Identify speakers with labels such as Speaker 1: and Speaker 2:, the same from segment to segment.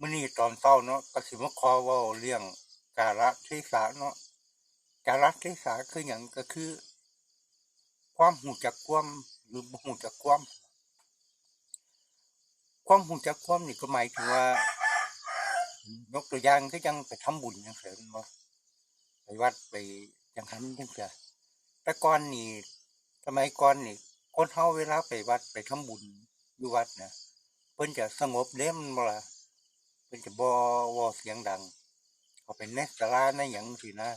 Speaker 1: มื้อนี้ตอนเช้าเนาะก็สิมาขอว้าเรื่องกาลเทศะเนาะกาลเทศะคือหยังก็คือ ความรู้จักความหรือหูจักความ ความรู้จักความนี่ก็หมายถึงว่ายกตัวอย่างคือจังไปทำบุญจังซี่แม่นบ่ไปวัดไปจังหันจังซี่แต่ก่อนนี่สมัยก่อนนี่คนเฮาเวลาไปวัดไปทำบุญอยู่วัดน่ะเพิ่นจะสงบเด้มันบ่ล่ะ เพิ่นจะบ่เว้าเสียงดังเขาเป็นในศาลาในหยังสินะ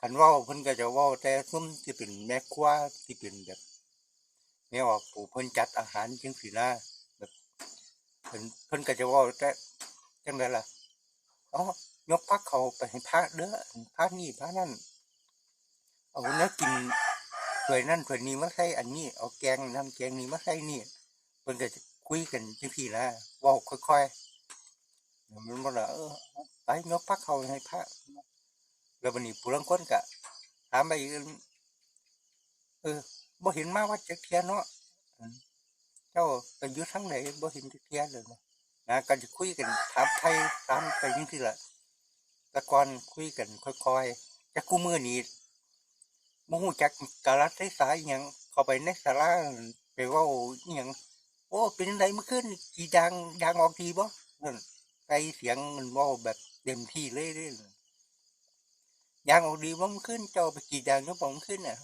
Speaker 1: คันว้าเพิ่นก็จะว้าแต่ซุมที่เป็นแม่ครัวที่เป็นแบบแม่ออกผู้เพิ่นจัดอาหารจังซี่นะแบบเพิ่นเพิ่นก็จะว้าแต่จังไดล่ะอ๋อยกพักเขาไปให้พระเด้อพระนี่พระนั่นเอาแนวกินถ้วยนั่นถ้วยนี้มาใส่อันนี้ เอาแกงน้ำแกงนี้มาใส่นี่เพิ่นก็จะคุยกันจังซี่นะว้าค่อยๆ มันบ่ล่ะเออไปยกพักเขาให้พระแล้ววันนี้ผู้ลังคนก็ถามไปเออบ่เห็นมาวัดจักเทียเนาะเจ้าไปอยู่ทางไหนบ่เห็นจักเทียเลยนะนะก็จะคุยกันถามไทยถามไปจังซี่ละต่ก่อนคุยกันค่อยๆจักกูมือนี้บ่ฮู้จักกาลเทศะอิหยังเข้าไปในศาลาไปว้าอิหยังโอ้เป็นไดเมื่อคืนกี่ดังดังออกดีบ่ นั่นไอเสียงมันว่าแบบเต็มที่เลยเด้ยางออกดีว่ามันขึ้นเจ้าไปกีดยางก็บอกมันขึ้นอะ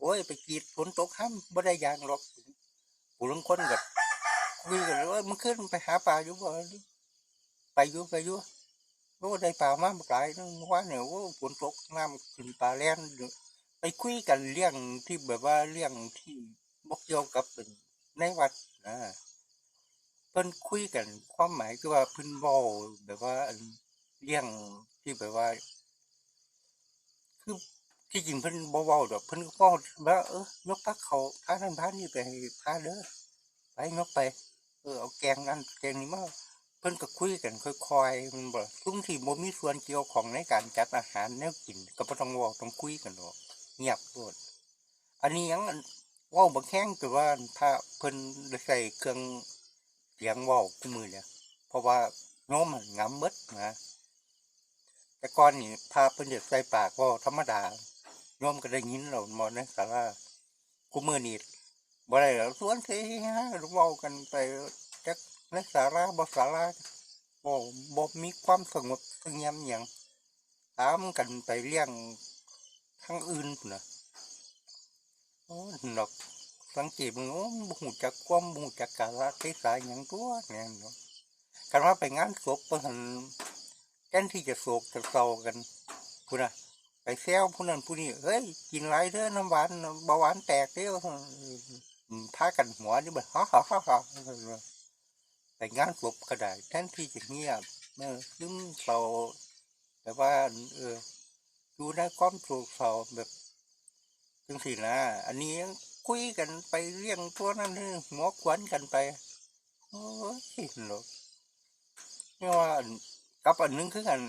Speaker 1: โอ้ยไปกีดฝนตกห้ำบ่ได้ยางหรอกผู้ลังคนกับคุยกันเลยว่ามันขึ้นไปหาปลาอยู่บ่ไปอยู่ไปอยู่โอ้ได้ปลามาหลายนึงว่าเนี่ยโอ้ฝนตกน้ำขึ้นปลาแล่นไปคุยกันเรื่องที่แบบว่าเรื่องที่บกเกี่ยกับเป็นในวัดนะ เพิ่นคุยกันความหมายคือว่าเพิ่นเว้าแบบว่าเรื่องที่แบบว่า คือที่จริงเพิ่นบ่เว้าดอกเพิ่นก็เว้าว่าเออยกพักเขาพาท่านพานี่ไปพาเด้อไปยกไป เออเอาแกงนั้นแกงนี้มาเพิ่นก็คุยกันค่อยๆมันบ่ซุมที่บ่มีส่วนเกี่ยวของในการจัดอาหารแนวกินก็บ่ต้องเว้าต้องคุยกันดอกเงียบโพดอันนี้ยังว้าบ่แข็งแต่ว่าถ้าเพิ่นใส่เครื่อง เสียงว่าคู่มือเนี่ยเพราะว่าน้มมันงำมดนะแต่ก่อนนี่พาเพิ่นเด็กใส่ปากว่าธรรมดาน้มก็ได้ยินเราหมดในสาราคู่มือนี่บ่ได้แล้วสวนเทฮะเว้ากันไปจักในสาราบ่สาราบ่บ่มีความสงบสงบหยังถามกันไปเรื่องทางอื่นนะโอ้ดอก สังเกตมึงโอ้บ่หูจักความบ่หูจักกาลเทศะหยังตัวเนี่ยเนาะกันว่าไปงานศพเพิ่นหั่นแทนที่จะโศกจะเศร้ากันพุ่นะไปแซวผู้นั้นผู้นี้เฮ้ยกินหลายเด้อน้ำหวานเบาหวานแตกเด้ออืมพากันหัวนี่แบบฮ่าฮ่าฮ่าฮ่าไปงานศพก็ได้แทนที่จะเงียบเออซึมเศร้าแต่ว่าเอออยู่ในความโศกเศร้าแบบจังซี่นะ อันนี้ คุยกันไปเรื่องตัวนั้นนี่หัวขวัญกันไปโอ้ยหนกนี่ว่ากับอันหนึงคือกัน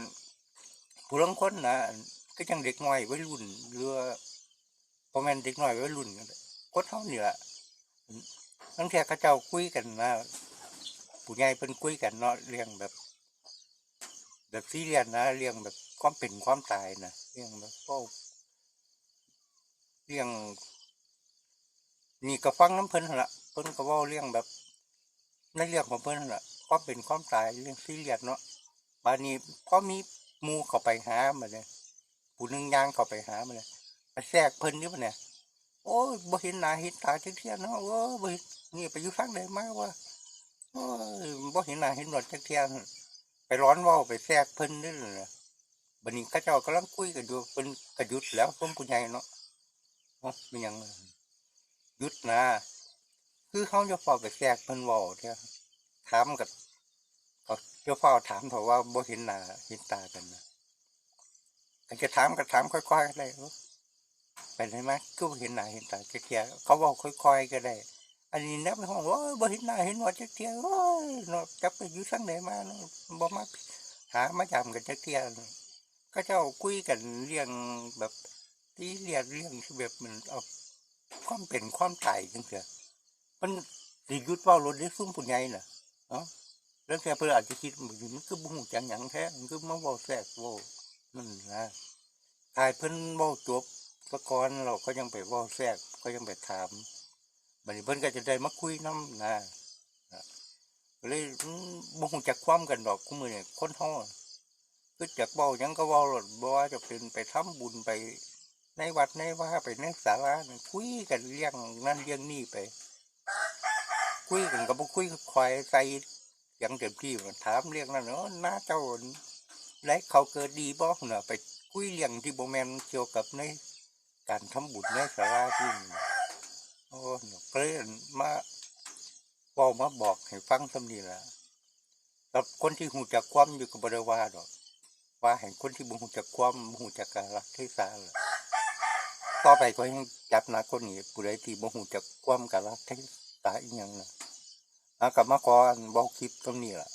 Speaker 1: ผู้ลังคนนะก็จังเด็กน้อยวัยรุ่นหรือพอแม่นเด็กน้อยวัยรุ่นกันกดเท่านี่แหละตั้งแต่เขาเจ้าคุยกันนะผู้ใหญ่เป็นคุยกันเนาะเรื่องแบบ แบบซีเรียสนะเรื่องแบบความเป็นความตายนะเรื่องแบบก็เรื่อง นี่ก็ฟังน้ำเพิ่นละเพิ่นก็ว้าเรื่องแบบในเรื่องของเพิ่นละความเป็นความตายเรื่องซีเรียสเนาะบานี้พอมีมูเข้าไปหามาเนี่ยผู้นึงยางเข้าไปหามาเนี่ยไปแทรกเพิ่นนี่ปะเนี่ยโอ้ยบ่เห็นหน้าเห็นตาจักเที่ยเนาะโอ้ยบ่เห็นนี่ไปอยู่ทางใดมาว่าโอ้ยบ่เห็นหน้าเห็นหนวดจักเที่ยไปร้อนว้าไปแทรกเพิ่นนี่แหละบัดนี้เขาเจ้ากำลังคุยกันอยู่เพิ่นก็หยุดแล้วสมผู้ใหญ่เนาะเนาะเป็นยังห ยุดนะ คือเขาจะเฝ้าไปแทรกเพิ่นว้าเท่าถามกับเจะเฝ้าถามเพราะว่าบ่เห็นหน้าเห็นตากันนะก็จะถามก็ถามค่อยๆก็ได้เออไปไหนมาก็เห็นหน้าเห็นตาจักเทียเขาเว้าค่อยๆก็ได้ อันนี้นับในห้องว่าบ่เห็นหน้าเห็นหัวจักเทียโอ้ยนาะจับไปอยู่ทางไหนมาเนาะบ่มาหามาจำกันจักเทียเนาะก็เจ้าคุยกันเรื่องแบบที่เรียกเรื่องแบบมันเอา ความเป็นความตายจังเสียมันสิยุดเว้ารถได้ซุ่มผู้ใหญ่น่ะเนาะเรื่องแค่เพื่ออาจจะคิดมันมันคือบุ้งจังหยังแท้มันคือมาว้าแทรกว้านั่นนะทายเพิ่นว้าจบตะกอนเราก็ยังไปว้าแทรกก็ยังไปถามบัดนี้เพิ่นก็จะได้มาคุยนํนะนะก็เลยบ่ฮู้จักความกันดอกคุมื้อนี้คนเฮาอะคือจักเว้ายังก็เว้าโลดบ่ว่าจะเป็นไปทำบุญไป ในวัดในว่าไปในศาลานี่คุยกันเรื่องนั้นเรื่องนี้ไป คุยกันก็บ่คุยคอยใส่อย่างเต็มที่มันถามเรื่องนั้นเนาะน้าเจ้าไรเขาเกิดดีบ่เนาะไปคุยเรื่องที่บ่แมนเกี่ยวกับในการทำบุญในศาลาที่นี่โอ้เนาะก็เลยมาเว้ามาบอกให้ฟังซำนีละกับคนที่หูจักความอยู่ก็บ่ได้ว่าดอกว่าให้คนที่บ่หูจักความบ่หูจักกาลเทศะล่ะ ต่อไปก็ยังจับนักคนนี้ผู้ใดที่บ่หูจักความกันละเทศะอีหยังนะอากลับมาขออันบอกคลิปตรงนี้ล่ะ